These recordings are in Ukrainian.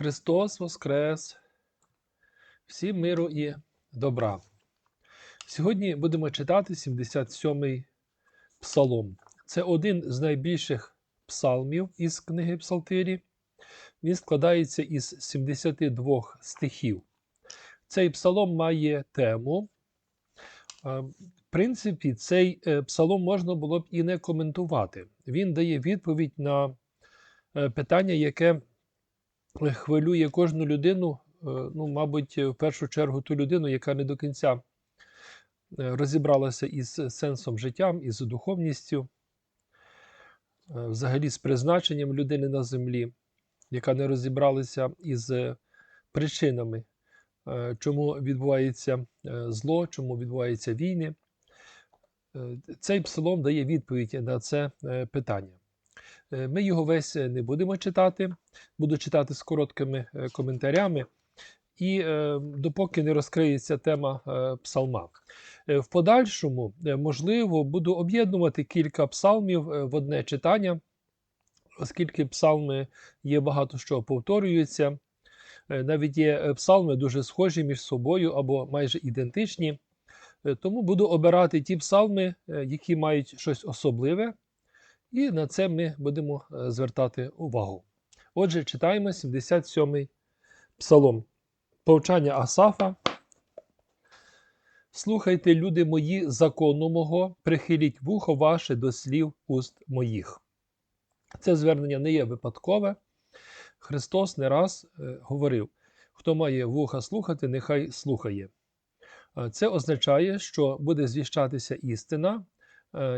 Христос Воскрес! Всім миру і добра. Сьогодні будемо читати 77-й псалом. Це один з найбільших псалмів із книги Псалтирі. Він складається із 72 стихів. Цей псалом має тему. Е, В принципі, цей е, псалом можна було б і не коментувати. Він дає відповідь на е, питання, яке хвилює кожну людину, е, ну, мабуть, в першу чергу ту людину, яка не до кінця е, розібралася із сенсом життя, із духовністю, е, взагалі з призначенням людини на землі, яка не розібралася із причинами, чому відбувається зло, чому відбуваються війни. Цей псалом дає відповідь на це питання. Е, Ми його весь е, не будемо читати, буду читати з короткими е, коментарями, і допоки не розкриється тема псалма. В подальшому, можливо, буду об'єднувати кілька псалмів в одне читання, оскільки псалми є багато що повторюються. Навіть є псалми дуже схожі між собою або майже ідентичні. Тому буду обирати ті псалми, які мають щось особливе, і на це ми будемо е, звертати увагу. Отже, читаємо 77-й псалом. Повчання Асафа. Слухайте, люди мої, закону мого, прихиліть вухо ваше до слів уст моїх. Це звернення не є випадкове. Христос не раз е, говорив: хто має вуха слухати, нехай слухає. Е, Це означає, що буде звіщатися істина,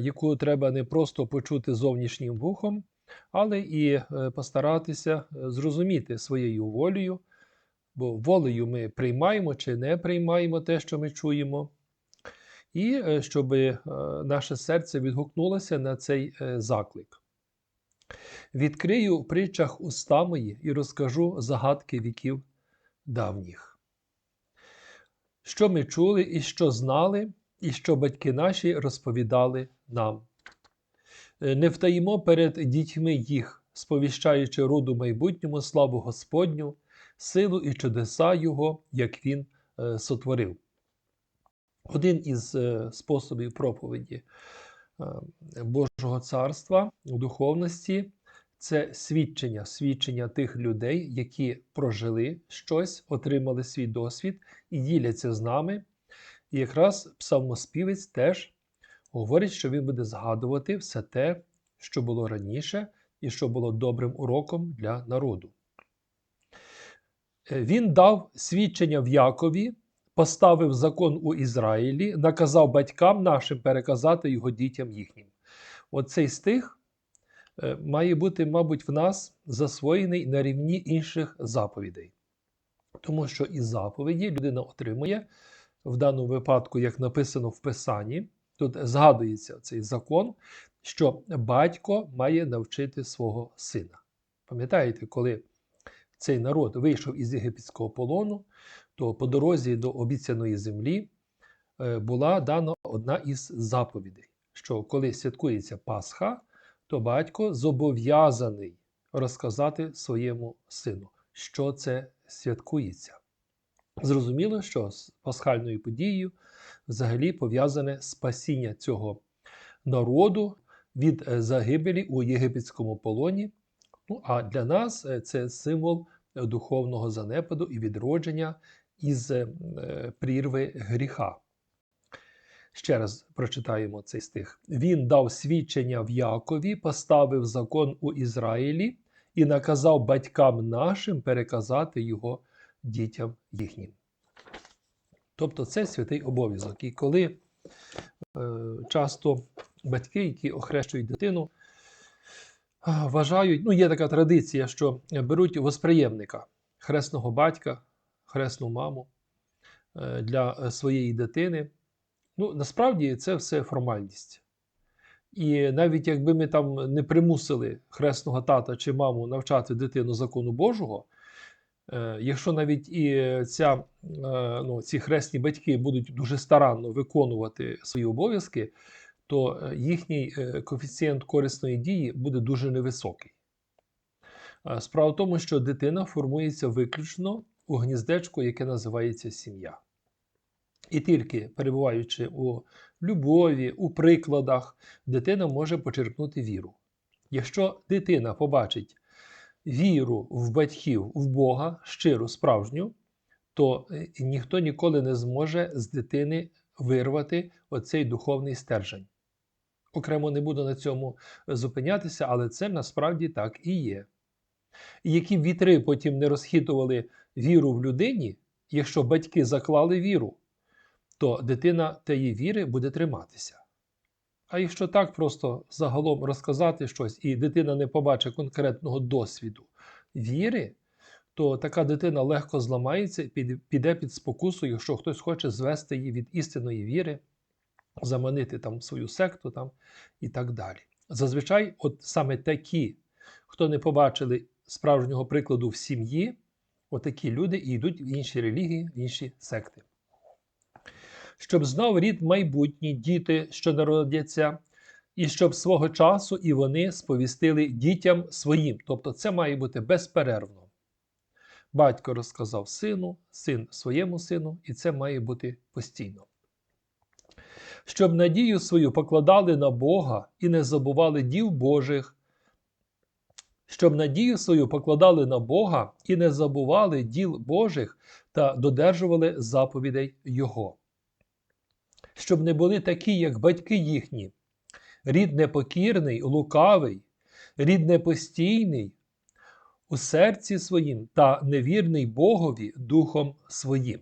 яку треба не просто почути зовнішнім вухом, але і е, постаратися е, зрозуміти своєю волею, бо волею ми приймаємо чи не приймаємо те, що ми чуємо, і е, щоб е, наше серце відгукнулося на цей е, заклик. Відкрию в притчах уста мої і розкажу загадки віків давніх. Що ми чули і що знали, і що батьки наші розповідали нам. Е, Не втаїмо перед дітьми їх, сповіщаючи роду майбутньому славу Господню, силу і чудеса Його, як Він е, сотворив. Один із е, способів проповіді Божого царства у духовності це свідчення, свідчення тих людей, які прожили щось, отримали свій досвід і діляться з нами. І якраз псалмоспівець теж говорить, що він буде згадувати все те, що було раніше, і що було добрим уроком для народу. Е, Він дав свідчення в Якові, поставив закон у Ізраїлі, наказав батькам нашим переказати його дітям їхнім. Оцей стих е, має бути, мабуть, в нас засвоєний на рівні інших заповідей. Тому що із заповіді людина отримує, в даному випадку, як написано в Писанні, тут згадується цей закон, що батько має навчити свого сина. Пам'ятаєте, коли цей народ вийшов із єгипетського полону, то по дорозі до обіцяної землі е, була дана одна із заповідей, що коли святкується Пасха, то батько зобов'язаний розказати своєму сину, що це святкується. Зрозуміло, що з пасхальною подією взагалі пов'язане спасіння цього народу від е, загибелі у єгипетському полоні. Ну, а для нас е, це символ духовного занепаду і відродження із е, прірви гріха. Ще раз прочитаємо цей стих. Він дав свідчення в Якові, поставив закон у Ізраїлі і наказав батькам нашим переказати його дітям їхнім. Тобто це святий обов'язок. І коли е, часто батьки, які охрещують дитину, вважають, ну є така традиція, що беруть восприємника хресного батька, хресну маму е, для своєї дитини. Ну, насправді це все формальність. І навіть якби ми там не примусили хресного тата чи маму навчати дитину закону Божого, якщо навіть і ця, е, ну, ці хресні батьки будуть дуже старанно виконувати свої обов'язки, то е, їхній е, коефіцієнт корисної дії буде дуже невисокий. Е, Справа в тому, що дитина формується виключно у гніздечку, яке називається сім'я. І тільки перебуваючи у любові, у прикладах, дитина може почерпнути віру. Якщо дитина побачить віру в батьків, в Бога, щиру, справжню, то е, ніхто ніколи не зможе з дитини вирвати оцей духовний стержень. Окремо не буду на цьому зупинятися, але це насправді так і є. І які вітри потім не розхитували віру в людині, якщо батьки заклали віру, то дитина тієї віри буде триматися. А якщо так просто загалом розказати щось, і дитина не побачить конкретного досвіду віри, то така дитина легко зламається і піде під спокусу, якщо хтось хоче звести її від істинної віри, заманити там свою секту там, і так далі. Зазвичай, от саме такі, хто не побачили справжнього прикладу в сім'ї, отакі люди і йдуть в інші релігії, в інші секти. Щоб знав рід майбутній діти, що народяться, і щоб свого часу і вони сповістили дітям своїм. Тобто це має бути безперервно. Батько розказав сину, син своєму сину, і це має бути постійно. Щоб надію свою покладали на Бога і не забували дів Божих, щоб надію свою покладали на Бога і не забували діл Божих та додержували заповідей Його. Щоб не були такі, як батьки їхні, рід непокірний, лукавий, рід непостійний у серці своїм та невірний Богові духом своїм.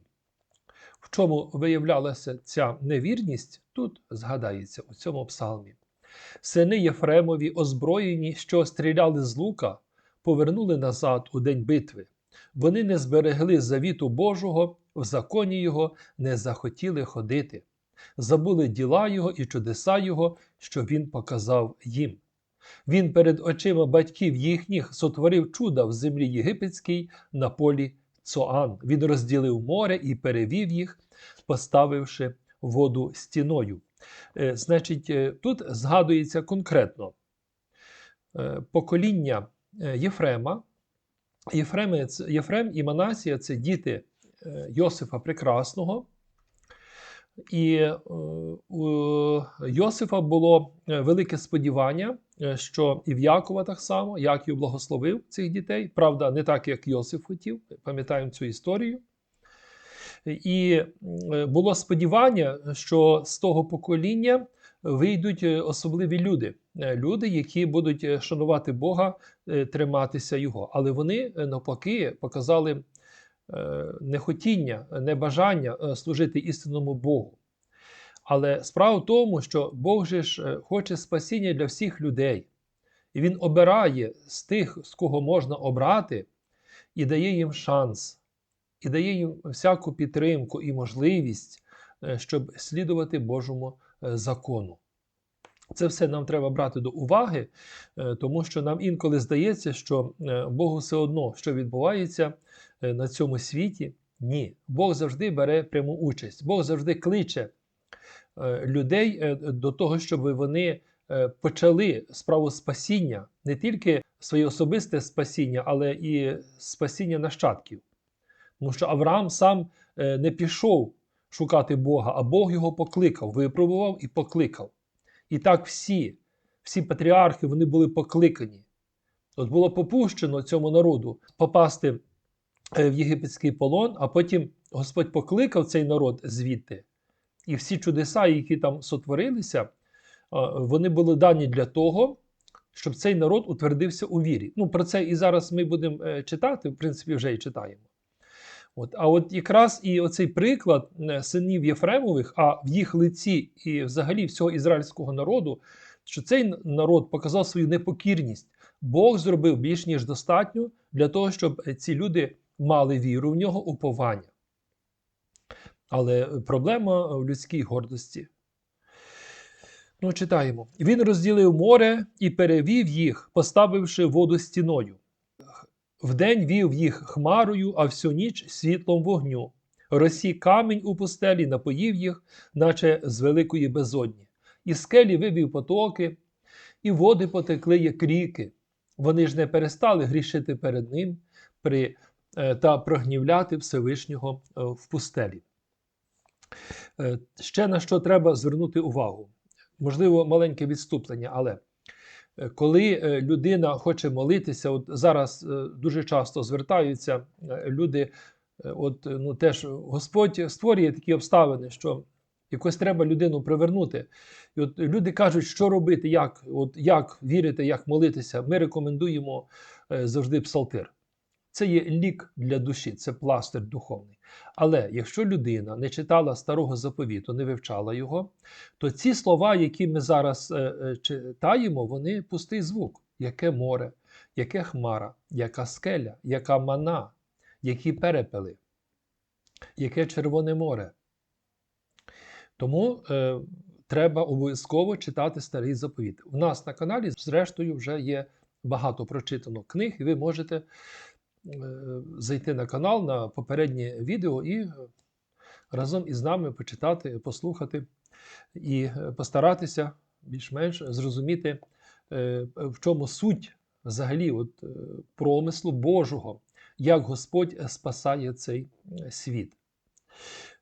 В чому виявлялася ця невірність, тут згадається у цьому псалмі. Сини Єфремові, озброєні, що стріляли з лука, повернули назад у день битви. Вони не зберегли завіту Божого, в законі його не захотіли ходити, забули діла його і чудеса його, що він показав їм. Він перед очима батьків їхніх сотворив чуда в землі єгипетській на полі Цоан. Він розділив море і перевів їх, поставивши воду стіною. Е, Значить, е, тут згадується конкретно е, покоління Єфрема. Єфрем і Манасія це діти Йосифа Прекрасного. І е, у Йосифа було е, велике сподівання, е, що і в Якова так само, Яків благословив цих дітей. Правда, не так, як Йосиф хотів. Пам'ятаємо цю історію. І було сподівання, що з того покоління вийдуть особливі люди, люди, які будуть шанувати Бога, триматися Його. Але вони навпаки показали нехотіння, небажання е, служити істинному Богу. Але справа в тому, що Бог же ж е, хоче спасіння для всіх людей. І Він обирає з тих, з кого можна обрати, і дає їм шанс, і дає їм всяку підтримку і можливість, е, щоб слідувати Божому е, закону. Це все нам треба брати до уваги, е, тому що нам інколи здається, що е, Богу все одно, що відбувається е, на цьому світі. Ні, Бог завжди бере пряму участь, Бог завжди кличе людей до того, щоб вони почали справу спасіння, не тільки своє особисте спасіння, але і спасіння нащадків. Тому що Авраам сам не пішов шукати Бога, а Бог його покликав, випробував і покликав. І так всі, всі патріархи вони були покликані. От було попущено цьому народу попасти е, в єгипетський полон, а потім Господь покликав цей народ звідти. І всі чудеса, які там сотворилися, е, вони були дані для того, щоб цей народ утвердився у вірі. Ну, про це і зараз ми будемо е, читати, в принципі, вже і читаємо. От, а от якраз і оцей приклад е, синів Єфремових, а в їх лиці і взагалі всього ізраїльського народу, що цей народ показав свою непокірність. Бог зробив більш ніж достатньо для того, щоб е, ці люди мали віру в нього, уповання. Але проблема в людській гордості. Ну, читаємо. Він розділив море і перевів їх, поставивши воду стіною. Вдень вів їх хмарою, а всю ніч світлом вогню. Росік камінь у пустелі напоїв їх, наче з великої безодні. І скелі вивів потоки, і води потекли, як ріки. Вони ж не перестали грішити перед ним при, е, та прогнівляти Всевишнього е, в пустелі. Е, Ще на що треба звернути увагу. Можливо, маленьке відступлення, але коли е, людина хоче молитися, от зараз е, дуже часто звертаються е, люди, е, от е, ну теж Господь створює такі обставини, що якось треба людину привернути. І от люди кажуть, що робити, як, от, як вірити, як молитися. Ми рекомендуємо е, завжди псалтир. Це є лік для душі, це пластир духовний. Але якщо людина не читала старого заповіту, не вивчала його, то ці слова, які ми зараз е, е, читаємо, вони пустий звук. Яке море, яке хмара, яка скеля, яка мана, які перепели, яке Червоне море. Тому е, треба обов'язково читати старий заповіт. У нас на каналі, зрештою, вже є багато прочитано книг, і ви можете зайти на канал на попереднє відео і е, разом із нами почитати, послухати і е, постаратися більш-менш зрозуміти, е, в чому суть взагалі от, е, промислу Божого, як Господь спасає цей е, світ.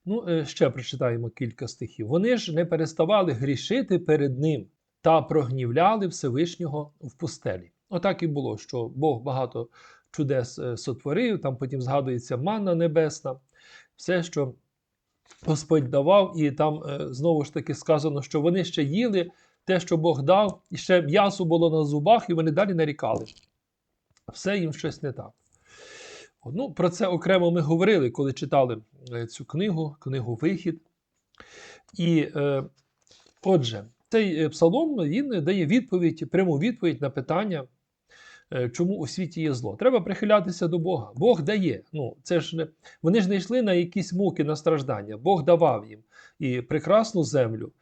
Ну, е, ще прочитаємо кілька стихів. Вони ж не переставали грішити перед ним та прогнівляли Всевишнього в пустелі. Отак і було, що Бог багато чудес е, сотворив, там потім згадується манна небесна, все, що Господь давав, і там е, знову ж таки сказано, що вони ще їли те, що Бог дав, і ще м'ясо було на зубах, і вони далі нарікали. Все їм щось не так. Ну, про це окремо ми говорили, коли читали е, цю книгу, книгу Вихід. І е, отже, цей псалом він дає відповідь, пряму відповідь на питання, чому у світі є зло. Треба прихилятися до Бога. Бог дає. Ну, це ж не, Вони ж не йшли на якісь муки, на страждання. Бог давав їм і прекрасну землю,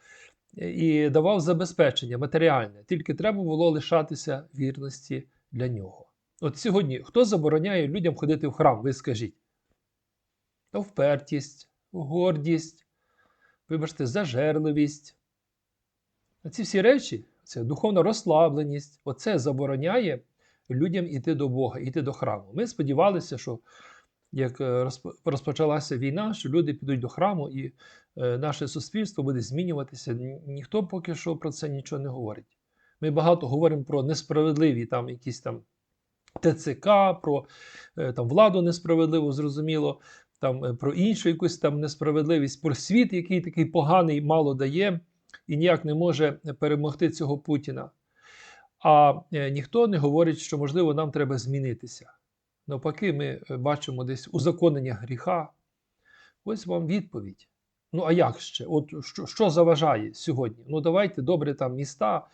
і давав забезпечення матеріальне. Тільки треба було лишатися вірності для нього. От сьогодні хто забороняє людям ходити в храм, ви скажіть? Та впертість, гордість, вибачте, зажерливість. А ці всі речі, це духовна розслабленість, оце забороняє людям йти до Бога, йти до храму. Ми сподівалися, що як е, розпочалася війна, що люди підуть до храму і е, наше суспільство буде змінюватися. Ніхто поки що про це нічого не говорить. Ми багато говоримо про несправедливі там якісь там ТЦК, про е, там, владу несправедливу, зрозуміло, там, про іншу якусь там несправедливість, про світ, який такий поганий мало дає і ніяк не може перемогти цього Путіна. А е, ніхто не говорить, що, можливо, нам треба змінитися. Навпаки, ми е, бачимо десь узаконення гріха. Ось вам відповідь. Ну, а як ще? От що, що заважає сьогодні? Ну, давайте добре там міста,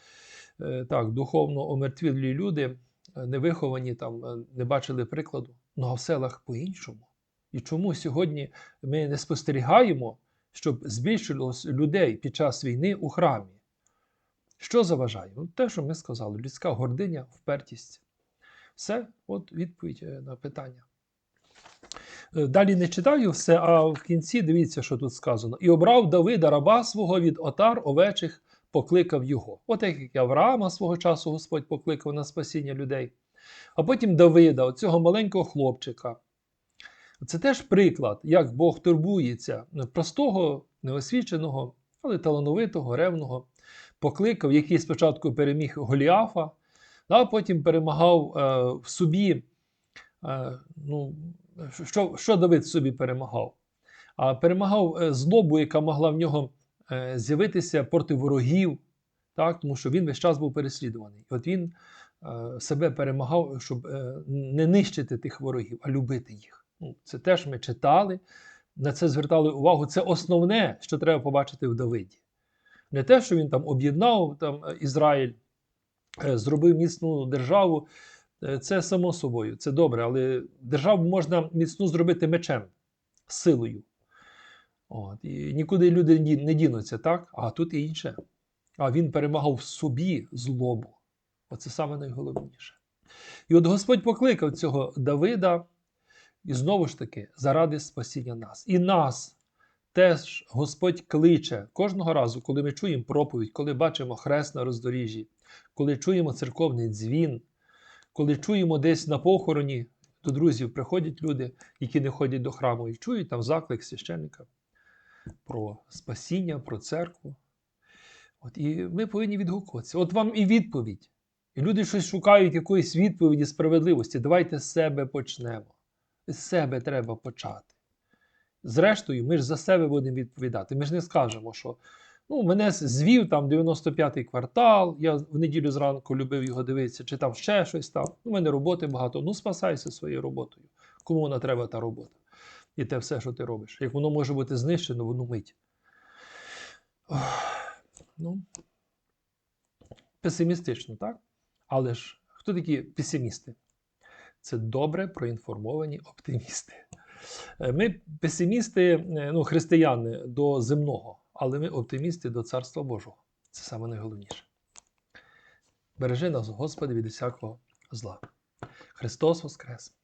е, так, духовно омертвілі люди, е, невиховані, там, не бачили прикладу. Ну а в селах по-іншому. І чому сьогодні ми не спостерігаємо, щоб збільшилось людей під час війни у храмі? Що заважає? Ну, те, що ми сказали: людська гординя, впертість. Все, от відповідь е, на питання. Е, Далі не читаю все, а в кінці дивіться, що тут сказано. І обрав Давида раба свого від отар овечих, покликав його. От як Авраама свого часу Господь покликав на спасіння людей. А потім Давида, оцього маленького хлопчика. Це теж приклад, як Бог турбується простого, неосвіченого, але талановитого, ревного, покликав, який спочатку переміг Голіафа, а потім перемагав е, в собі. Е, ну, що, що Давид собі перемагав? А перемагав е, злобу, яка могла в нього з'явитися проти ворогів, так? тому що він весь час був переслідуваний. І от він себе перемагав, щоб не нищити тих ворогів, а любити їх. Ну, це теж ми читали, на це звертали увагу. Це основне, що треба побачити в Давиді. Не те, що він там об'єднав там, е, Ізраїль, е, зробив міцну державу. Е, Це само собою, це добре, але державу можна міцну зробити мечем, силою. От, І нікуди люди не дінуться, так? А тут і інше. А він перемагав в собі злобу. Оце саме найголовніше. І от Господь покликав цього Давида, і знову ж таки, заради спасіння нас. І нас теж Господь кличе кожного разу, коли ми чуємо проповідь, коли бачимо хрест на роздоріжжі, коли чуємо церковний дзвін, коли чуємо десь на похороні, до друзів приходять люди, які не ходять до храму, і чують там заклик священника про спасіння, про церкву. От, і ми повинні відгукуватися. От вам і відповідь. І люди щось шукають якоїсь відповіді справедливості. Давайте з себе почнемо. З себе треба почати. Зрештою, ми ж за себе будемо відповідати. Ми ж не скажемо, що ну, мене звів там 95-й квартал, я в неділю зранку любив його дивитися, чи там ще щось там. У мене роботи багато. Ну, спасайся своєю роботою. Кому вона треба та робота? І те все, що ти робиш. Як воно може бути знищено, воно мить. Ох, ну, песимістично, так? Але ж хто такі песимісти? Це добре проінформовані оптимісти. Е, Ми песимісти, е, ну, християни до земного, але ми оптимісти до Царства Божого. Це саме найголовніше. Бережи нас, Господи, від усякого зла. Христос Воскрес!